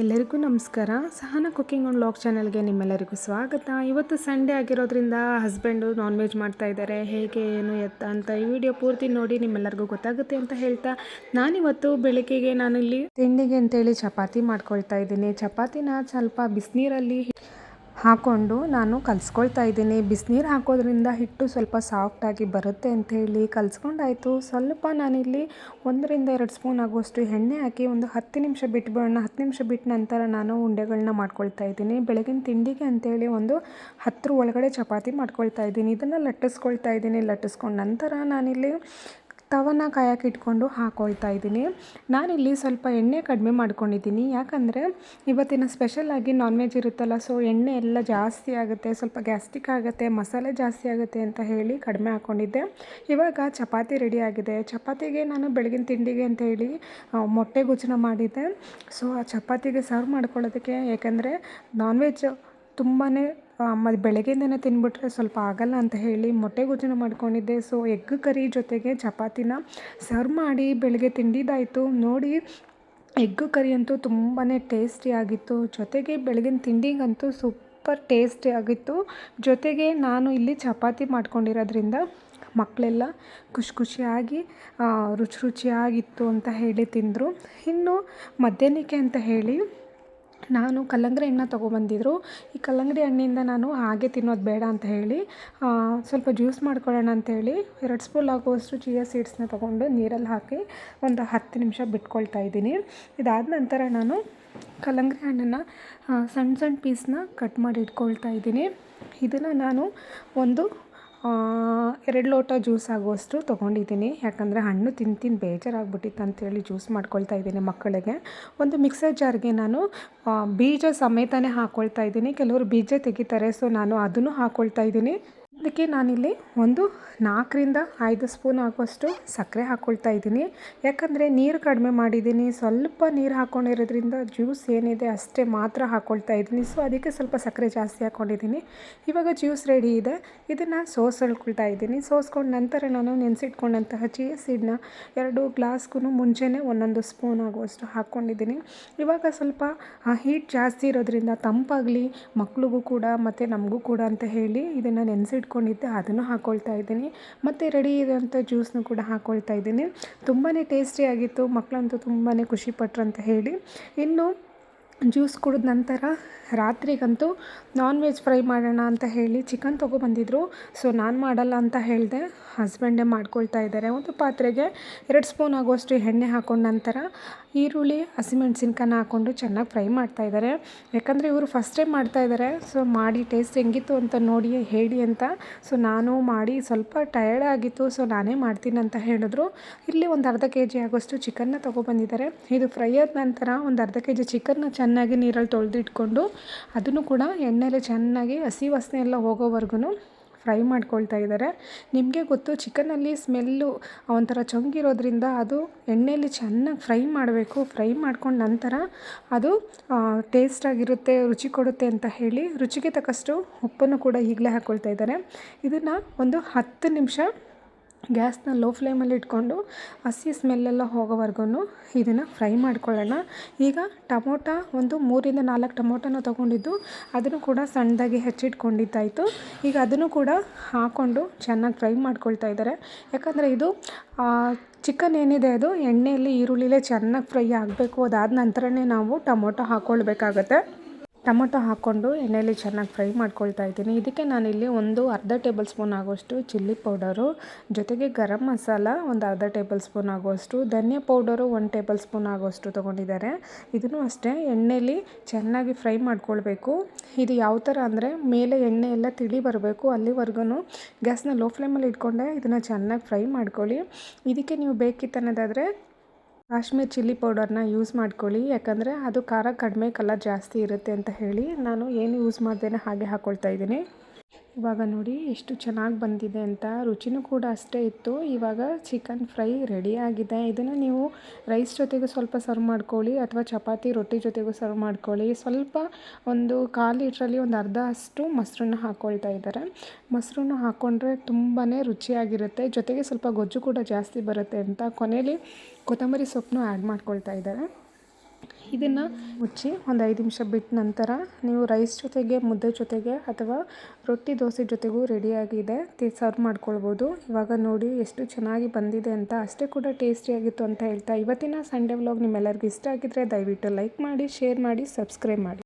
ಎಲ್ಲರಿಗೂ ನಮಸ್ಕಾರ. ಸಹನ cooking on log ಚಾನಲ್ಗೆ ನಿಮ್ಮೆಲ್ಲರಿಗೂ ಸ್ವಾಗತ. ಇವತ್ತು ಸಂಡೇ ಆಗಿರೋದ್ರಿಂದ ಹಸ್ಬೆಂಡು ನಾನ್ ವೆಜ್ ಮಾಡ್ತಾ ಇದ್ದಾರೆ. ಹೇಗೆ, ಏನು, ಎತ್ತ ಅಂತ ಈ ವಿಡಿಯೋ ಪೂರ್ತಿ ನೋಡಿ ನಿಮ್ಮೆಲ್ಲರಿಗೂ ಗೊತ್ತಾಗುತ್ತೆ ಅಂತ ಹೇಳ್ತಾ ನಾನಿವತ್ತು ಬೆಳಗ್ಗೆಗೆ ನಾನಿಲ್ಲಿ ತಿಂಡಿಗೆ ಅಂತೇಳಿ ಚಪಾತಿ ಮಾಡ್ಕೊಳ್ತಾ ಇದ್ದೀನಿ. ಚಪಾತಿನ ಸ್ವಲ್ಪ ಬಿಸಿನೀರಲ್ಲಿ ಹಾಕ್ಕೊಂಡು ನಾನು ಕಲಿಸ್ಕೊಳ್ತಾ ಇದ್ದೀನಿ. ಬಿಸಿನೀರು ಹಾಕೋದ್ರಿಂದ ಹಿಟ್ಟು ಸ್ವಲ್ಪ ಸಾಫ್ಟಾಗಿ ಬರುತ್ತೆ ಅಂಥೇಳಿ ಕಲಿಸ್ಕೊಂಡಾಯ್ತು. ಸ್ವಲ್ಪ ನಾನಿಲ್ಲಿ ಒಂದರಿಂದ ಎರಡು ಸ್ಪೂನ್ ಆಗುವಷ್ಟು ಎಣ್ಣೆ ಹಾಕಿ ಒಂದು ಹತ್ತು ನಿಮಿಷ ಬಿಟ್ಬಿಡೋಣ. ಹತ್ತು ನಿಮಿಷ ಬಿಟ್ಟ ನಂತರ ನಾನು ಉಂಡೆಗಳನ್ನ ಮಾಡ್ಕೊಳ್ತಾ ಇದ್ದೀನಿ. ಬೆಳಗಿನ ತಿಂಡಿಗೆ ಅಂಥೇಳಿ ಒಂದು ಹತ್ತರ ಒಳಗಡೆ ಚಪಾತಿ ಮಾಡ್ಕೊಳ್ತಾ ಇದ್ದೀನಿ. ಇದನ್ನು ಲಟ್ಟಿಸ್ಕೊಳ್ತಾ ಇದ್ದೀನಿ. ಲಟ್ಟಿಸ್ಕೊಂಡು ನಂತರ ನಾನಿಲ್ಲಿ ತವನ ಕಾಯಕ್ಕೆ ಇಟ್ಕೊಂಡು ಹಾಕೊಳ್ತಾ ಇದ್ದೀನಿ. ನಾನಿಲ್ಲಿ ಸ್ವಲ್ಪ ಎಣ್ಣೆ ಕಡಿಮೆ ಮಾಡ್ಕೊಂಡಿದ್ದೀನಿ. ಯಾಕಂದರೆ ಇವತ್ತಿನ ಸ್ಪೆಷಲಾಗಿ ನಾನ್ ವೆಜ್ ಇರುತ್ತಲ್ಲ ಸೊ ಎಣ್ಣೆ ಎಲ್ಲ ಜಾಸ್ತಿ ಆಗುತ್ತೆ, ಸ್ವಲ್ಪ ಗ್ಯಾಸ್ಟಿಕ್ ಆಗುತ್ತೆ, ಮಸಾಲೆ ಜಾಸ್ತಿ ಆಗುತ್ತೆ ಅಂತ ಹೇಳಿ ಕಡಿಮೆ ಹಾಕ್ಕೊಂಡಿದ್ದೆ ಇವಾಗ ಚಪಾತಿ ರೆಡಿ ಆಗಿದೆ. ಚಪಾತಿಗೆ ನಾನು ಬೆಳಗಿನ ತಿಂಡಿಗೆ ಅಂತ ಹೇಳಿ ಮೊಟ್ಟೆ ಗುಜ್ಜನ ಮಾಡಿದ್ದೆ. ಸೊ ಆ ಚಪಾತಿಗೆ ಸರ್ವ್ ಮಾಡ್ಕೊಳ್ಳೋದಕ್ಕೆ, ಯಾಕಂದರೆ ನಾನ್ ವೆಜ್ ತುಂಬಾ ಮತ್ತು ಬೆಳಗ್ಗೆಯಿಂದನೇ ತಿನ್ಬಿಟ್ರೆ ಸ್ವಲ್ಪ ಆಗಲ್ಲ ಅಂತ ಹೇಳಿ ಮೊಟ್ಟೆ ಗೊಜ್ಜನ ಮಾಡ್ಕೊಂಡಿದ್ದೆ. ಸೊ, ಎಗ್ ಕರಿ ಜೊತೆಗೆ ಚಪಾತಿನ ಸರ್ವ್ ಮಾಡಿ ಬೆಳಗ್ಗೆ ತಿಂಡಿದಾಯಿತು. ನೋಡಿ, ಎಗ್ ಕರಿ ಅಂತೂ ತುಂಬಾ ಟೇಸ್ಟಿಯಾಗಿತ್ತು ಜೊತೆಗೆ ಬೆಳಗಿನ ತಿಂಡಿಗಂತೂ ಸೂಪರ್ ಟೇಸ್ಟಿ ಆಗಿತ್ತು. ಜೊತೆಗೆ ನಾನು ಇಲ್ಲಿ ಚಪಾತಿ ಮಾಡ್ಕೊಂಡಿರೋದ್ರಿಂದ ಮಕ್ಕಳೆಲ್ಲ ಖುಷಿ ಖುಷಿಯಾಗಿ ರುಚಿ ರುಚಿಯಾಗಿತ್ತು ಅಂತ ಹೇಳಿ ತಿಂದರು. ಇನ್ನು ಮಧ್ಯಾಹ್ನಕ್ಕೆ ಅಂತ ಹೇಳಿ ನಾನು ಕಲ್ಲಂಗಡಿ ಹಣ್ಣನ್ನ ತೊಗೊಬಂದಿದ್ರು. ಈ ಕಲ್ಲಂಗಡಿ ಹಣ್ಣಿಂದ ನಾನು ಹಾಗೆ ತಿನ್ನೋದು ಬೇಡ ಅಂತ ಹೇಳಿ ಸ್ವಲ್ಪ ಜ್ಯೂಸ್ ಮಾಡ್ಕೊಳ್ಳೋಣ ಅಂತೇಳಿ ಎರಡು ಸ್ಪೂನ್ ಆಗುವಷ್ಟು ಚಿಯಾ ಸೀಡ್ಸ್ನ ತೊಗೊಂಡು ನೀರಲ್ಲಿ ಹಾಕಿ ಒಂದು ಹತ್ತು ನಿಮಿಷ ಬಿಟ್ಕೊಳ್ತಾ ಇದ್ದೀನಿ. ಇದಾದ ನಂತರ ನಾನು ಕಲ್ಲಂಗಡಿ ಹಣ್ಣನ್ನು ಸಣ್ಣ ಸಣ್ಣ ಪೀಸ್ನ ಕಟ್ ಮಾಡಿ ಇಟ್ಕೊಳ್ತಾ ಇದ್ದೀನಿ. ಇದನ್ನು ನಾನು ಒಂದು ಎರಡು ಲೋಟ ಜ್ಯೂಸ್ ಆಗುವಷ್ಟು ತೊಗೊಂಡಿದ್ದೀನಿ. ಯಾಕಂದರೆ ಹಣ್ಣು ತಿಂದು ತಿಂದು ಬೇಜಾರಾಗ್ಬಿಟ್ಟಿತ್ತು ಅಂತೇಳಿ ಜ್ಯೂಸ್ ಮಾಡ್ಕೊಳ್ತಾ ಇದ್ದೀನಿ ಮಕ್ಕಳಿಗೆ. ಒಂದು ಮಿಕ್ಸರ್ ಜಾರ್ಗೆ ನಾನು ಬೀಜ ಸಮೇತನೇ ಹಾಕ್ಕೊಳ್ತಾ ಇದ್ದೀನಿ. ಕೆಲವರು ಬೀಜ ತೆಗಿತಾರೆ, ಸೊ ನಾನು ಅದನ್ನು ಹಾಕ್ಕೊಳ್ತಾ ಇದ್ದೀನಿ. ಅದಕ್ಕೆ ನಾನಿಲ್ಲಿ ಒಂದು ನಾಲ್ಕರಿಂದ ಐದು ಸ್ಪೂನ್ ಆಗುವಷ್ಟು ಸಕ್ಕರೆ ಹಾಕ್ಕೊಳ್ತಾ ಇದ್ದೀನಿ. ಯಾಕಂದರೆ ನೀರು ಕಡಿಮೆ ಮಾಡಿದ್ದೀನಿ. ಸ್ವಲ್ಪ ನೀರು ಹಾಕ್ಕೊಂಡಿರೋದ್ರಿಂದ ಜ್ಯೂಸ್ ಏನಿದೆ ಅಷ್ಟೇ ಮಾತ್ರ ಹಾಕ್ಕೊಳ್ತಾ ಇದ್ದೀನಿ. ಸೊ ಅದಕ್ಕೆ ಸ್ವಲ್ಪ ಸಕ್ಕರೆ ಜಾಸ್ತಿ ಹಾಕ್ಕೊಂಡಿದ್ದೀನಿ ಇವಾಗ ಜ್ಯೂಸ್ ರೆಡಿ ಇದೆ. ಇದನ್ನು ಸೋಸಳ್ಕೊಳ್ತಾ ಇದ್ದೀನಿ. ಸೋಸ್ಕೊಂಡ ನಂತರ ನಾನು ನೆನೆಸಿಟ್ಕೊಂಡಂತಹ ಚಿಯಾ ಸೀಡ್ನ ಎರಡು ಗ್ಲಾಸ್ಗೂ ಮುಂಚೆನೇ ಒಂದೊಂದು ಸ್ಪೂನ್ ಆಗುವಷ್ಟು ಹಾಕ್ಕೊಂಡಿದ್ದೀನಿ ಇವಾಗ ಸ್ವಲ್ಪ ಹೀಟ್ ಜಾಸ್ತಿ ಇರೋದ್ರಿಂದ ತಂಪಾಗಲಿ, ಮಕ್ಳಿಗೂ ಕೂಡ ಮತ್ತು ನಮಗೂ ಕೂಡ ಅಂತ ಹೇಳಿ ಇದನ್ನು ನೆನೆಸಿಟ್ಕೊಂಡಿದ್ದೆ ಅದನ್ನು ಹಾಕ್ಕೊಳ್ತಾ ಇದ್ದೀನಿ. ಮತ್ತು ರೆಡಿ ಇರೋಂಥ ಜ್ಯೂಸ್ನು ಕೂಡ ಹಾಕ್ಕೊಳ್ತಾ ಇದ್ದೀನಿ. ತುಂಬಾ ಟೇಸ್ಟಿಯಾಗಿತ್ತು ಮಕ್ಕಳಂತೂ ತುಂಬಾ ಖುಷಿಪಟ್ರು ಅಂತ ಹೇಳಿ. ಇನ್ನು ಜ್ಯೂಸ್ ಕುಡಿದ ನಂತರ ರಾತ್ರಿಗಂತೂ ನಾನ್ ವೆಜ್ ಫ್ರೈ ಮಾಡೋಣ ಅಂತ ಹೇಳಿ ಚಿಕನ್ ತೊಗೊಬಂದಿದ್ರು ಸೊ ನಾನು ಮಾಡಲ್ಲ ಅಂತ ಹೇಳಿದೆ. ಹಸ್ಬೆಂಡೇ ಮಾಡ್ಕೊಳ್ತಾ ಇದ್ದಾರೆ. ಒಂದು ಪಾತ್ರೆಗೆ ಎರಡು ಸ್ಪೂನ್ ಆಗುವಷ್ಟು ಎಣ್ಣೆ ಹಾಕೊಂಡ ನಂತರ ಈರುಳ್ಳಿ ಹಸಿಮೆಣ್ಸಿನ್ಕಾಯನ್ನ ಹಾಕ್ಕೊಂಡು ಚೆನ್ನಾಗಿ ಫ್ರೈ ಮಾಡ್ತಾ ಇದ್ದಾರೆ. ಯಾಕಂದರೆ ಇವರು ಫಸ್ಟ್ ಟೈಮ್ ಮಾಡ್ತಾ ಇದ್ದಾರೆ. ಸೊ ಮಾಡಿ ಟೇಸ್ಟ್ ಹೆಂಗಿತ್ತು ಅಂತ ನೋಡಿ ಹೇಳಿ ಅಂತ. ಸೊ ನಾನು ಮಾಡಿ ಸ್ವಲ್ಪ ಟಯರ್ಡ್ ಆಗಿತ್ತು. ಸೊ ನಾನೇ ಮಾಡ್ತೀನಿ ಅಂತ ಹೇಳಿದ್ರು. ಇಲ್ಲಿ ಒಂದು ಅರ್ಧ ಕೆ ಜಿ ಆಗೋಷ್ಟು ಚಿಕನ್ನ ತೊಗೊಬಂದಿದ್ದಾರೆ. ಇದು ಫ್ರೈ ಆದ ನಂತರ ಒಂದು ಅರ್ಧ ಕೆ ಜಿ ಚಿಕನ್ನ ಚೆನ್ನಾಗಿ ನೀರಲ್ಲಿ ತೊಳೆದಿಟ್ಕೊಂಡು, ಅದನ್ನು ಕೂಡ ಎಣ್ಣೆಲೆ ಚೆನ್ನಾಗಿ ಹಸಿ ವಾಸನೆ ಎಲ್ಲ ಹೋಗೋವರೆಗೂ ಫ್ರೈ ಮಾಡ್ಕೊಳ್ತಾ ಇದ್ದಾರೆ. ನಿಮಗೆ ಗೊತ್ತು ಚಿಕನಲ್ಲಿ ಸ್ಮೆಲ್ಲು ಒಂಥರ ಚೊಂಗಿರೋದ್ರಿಂದ ಅದು ಎಣ್ಣೆಯಲ್ಲಿ ಚೆನ್ನಾಗಿ ಫ್ರೈ ಮಾಡಬೇಕು. ಫ್ರೈ ಮಾಡ್ಕೊಂಡ ನಂತರ ಅದು ಟೇಸ್ಟಾಗಿರುತ್ತೆ ರುಚಿ ಕೊಡುತ್ತೆ ಅಂತ ಹೇಳಿ ರುಚಿಗೆ ತಕ್ಕಷ್ಟು ಉಪ್ಪನ್ನು ಕೂಡ ಈಗಲೇ ಹಾಕ್ಕೊಳ್ತಾ ಇದ್ದಾರೆ. ಇದನ್ನು ಒಂದು ಹತ್ತು ನಿಮಿಷ ಗ್ಯಾಸ್ನ ಲೋ ಫ್ಲೇಮಲ್ಲಿ ಇಟ್ಕೊಂಡು ಹಸಿ ಸ್ಮೆಲ್ಲೆಲ್ಲ ಹೋಗೋವರೆಗೂ ಇದನ್ನು ಫ್ರೈ ಮಾಡ್ಕೊಳ್ಳೋಣ. ಈಗ ಟಮೋಟ ಒಂದು ಮೂರಿಂದ ನಾಲ್ಕು ಟಮೋಟನ ತೊಗೊಂಡಿದ್ದು, ಅದನ್ನು ಕೂಡ ಸಣ್ಣದಾಗಿ ಹೆಚ್ಚಿಟ್ಕೊಂಡಿದ್ದಾಯಿತು. ಈಗ ಅದನ್ನು ಕೂಡ ಹಾಕ್ಕೊಂಡು ಚೆನ್ನಾಗಿ ಫ್ರೈ ಮಾಡ್ಕೊಳ್ತಾ ಇದ್ದಾರೆ. ಯಾಕಂದರೆ ಇದು ಚಿಕನ್ ಏನಿದೆ ಅದು, ಎಣ್ಣೆಯಲ್ಲಿ ಈರುಳ್ಳಿಲೇ ಚೆನ್ನಾಗಿ ಫ್ರೈ ಆಗಬೇಕು. ಅದಾದ ನಂತರನೇ ನಾವು ಟೊಮೊಟೊ ಹಾಕ್ಕೊಳ್ಬೇಕಾಗತ್ತೆ. ಟೊಮೊಟೊ ಹಾಕ್ಕೊಂಡು ಎಣ್ಣೆಯಲ್ಲಿ ಚೆನ್ನಾಗಿ ಫ್ರೈ ಮಾಡ್ಕೊಳ್ತಾ ಇದ್ದೀನಿ. ಇದಕ್ಕೆ ನಾನಿಲ್ಲಿ ಒಂದು ಅರ್ಧ ಟೇಬಲ್ ಸ್ಪೂನ್ ಆಗೋಷ್ಟು ಚಿಲ್ಲಿ ಪೌಡರು, ಜೊತೆಗೆ ಗರಂ ಮಸಾಲ ಒಂದು ಅರ್ಧ ಟೇಬಲ್ ಸ್ಪೂನ್ ಆಗೋಷ್ಟು, ಧನಿಯಾ ಪೌಡರು ಒಂದು ಟೇಬಲ್ ಸ್ಪೂನ್ ಆಗೋಷ್ಟು ತೊಗೊಂಡಿದ್ದಾರೆ. ಇದನ್ನು ಅಷ್ಟೇ ಎಣ್ಣೆಯಲ್ಲಿ ಚೆನ್ನಾಗಿ ಫ್ರೈ ಮಾಡ್ಕೊಳ್ಬೇಕು. ಇದು ಯಾವ ಥರ ಅಂದರೆ ಮೇಲೆ ಎಣ್ಣೆ ಎಲ್ಲ ತಿಳಿ ಬರಬೇಕು, ಅಲ್ಲಿವರೆಗೂ ಗ್ಯಾಸ್ನ ಲೋ ಫ್ಲೇಮಲ್ಲಿ ಇಟ್ಕೊಂಡೆ ಇದನ್ನು ಚೆನ್ನಾಗಿ ಫ್ರೈ ಮಾಡ್ಕೊಳ್ಳಿ. ಇದಕ್ಕೆ ನೀವು ಬೇಕಿತ್ತನ್ನೋದಾದರೆ ಕಾಶ್ಮೀರ್ ಚಿಲ್ಲಿ ಪೌಡರ್ನ ಯೂಸ್ ಮಾಡ್ಕೊಳ್ಳಿ, ಯಾಕಂದರೆ ಅದು ಖಾರ ಕಡಿಮೆ ಕಲರ್ ಜಾಸ್ತಿ ಇರುತ್ತೆ ಅಂತ ಹೇಳಿ ನಾನು ಏನು ಯೂಸ್ ಮಾಡ್ದೇ ಹಾಗೆ ಹಾಕ್ಕೊಳ್ತಾ ಇದ್ದೀನಿ. ಇವಾಗ ನೋಡಿ ಎಷ್ಟು ಚೆನ್ನಾಗಿ ಬಂದಿದೆ ಅಂತ. ರುಚಿನೂ ಕೂಡ ಅಷ್ಟೇ ಇತ್ತು. ಇವಾಗ ಚಿಕನ್ ಫ್ರೈ ರೆಡಿ ಆಗಿದೆ. ಇದನ್ನು ನೀವು ರೈಸ್ ಜೊತೆಗೂ ಸ್ವಲ್ಪ ಸರ್ವ್ ಮಾಡ್ಕೊಳ್ಳಿ ಅಥವಾ ಚಪಾತಿ, ರೊಟ್ಟಿ ಜೊತೆಗೂ ಸರ್ವ್ ಮಾಡ್ಕೊಳ್ಳಿ. ಸ್ವಲ್ಪ ಒಂದು ಕಾಲು ಲೀಟ್ರಲ್ಲಿ ಒಂದು ಅರ್ಧ ಅಷ್ಟು ಮೊಸರನ್ನ ಹಾಕ್ಕೊಳ್ತಾ ಇದ್ದಾರೆ. ಮೊಸರನ್ನ ಹಾಕ್ಕೊಂಡ್ರೆ ತುಂಬಾ ರುಚಿಯಾಗಿರುತ್ತೆ. ಜೊತೆಗೆ ಸ್ವಲ್ಪ ಗೊಜ್ಜು ಕೂಡ ಜಾಸ್ತಿ ಬರುತ್ತೆ ಅಂತ ಕೊನೆಯಲ್ಲಿ ಕೊತ್ತಂಬರಿ ಸೊಪ್ಪನ್ನು ಆ್ಯಡ್ ಮಾಡ್ಕೊಳ್ತಾ ಇದ್ದಾರೆ. ಇದನ್ನು ಮುಚ್ಚಿ ಒಂದು ಐದು ನಿಮಿಷ ಬಿಟ್ಟ ನಂತರ ನೀವು ರೈಸ್ ಜೊತೆಗೆ, ಮುದ್ದೆ ಜೊತೆಗೆ ಅಥವಾ ರೊಟ್ಟಿ ದೋಸೆ ಜೊತೆಗೂ ರೆಡಿಯಾಗಿದೆ ಸರ್ವ್ ಮಾಡ್ಕೊಳ್ಬೋದು. ಇವಾಗ ನೋಡಿ ಎಷ್ಟು ಚೆನ್ನಾಗಿ ಬಂದಿದೆ ಅಂತ. ಅಷ್ಟೇ ಕೂಡ ಟೇಸ್ಟಿಯಾಗಿತ್ತು ಅಂತ ಹೇಳ್ತಾ. ಇವತ್ತಿನ ಸಂಡೇ ವ್ಲಾಗ್ ನಿಮ್ಮೆಲ್ಲರಿಗೂ ಇಷ್ಟ ಆಗಿದ್ದರೆ ದಯವಿಟ್ಟು ಲೈಕ್ ಮಾಡಿ ಶೇರ್ ಮಾಡಿ ಸಬ್ಸ್ಕ್ರೈಬ್ ಮಾಡಿ.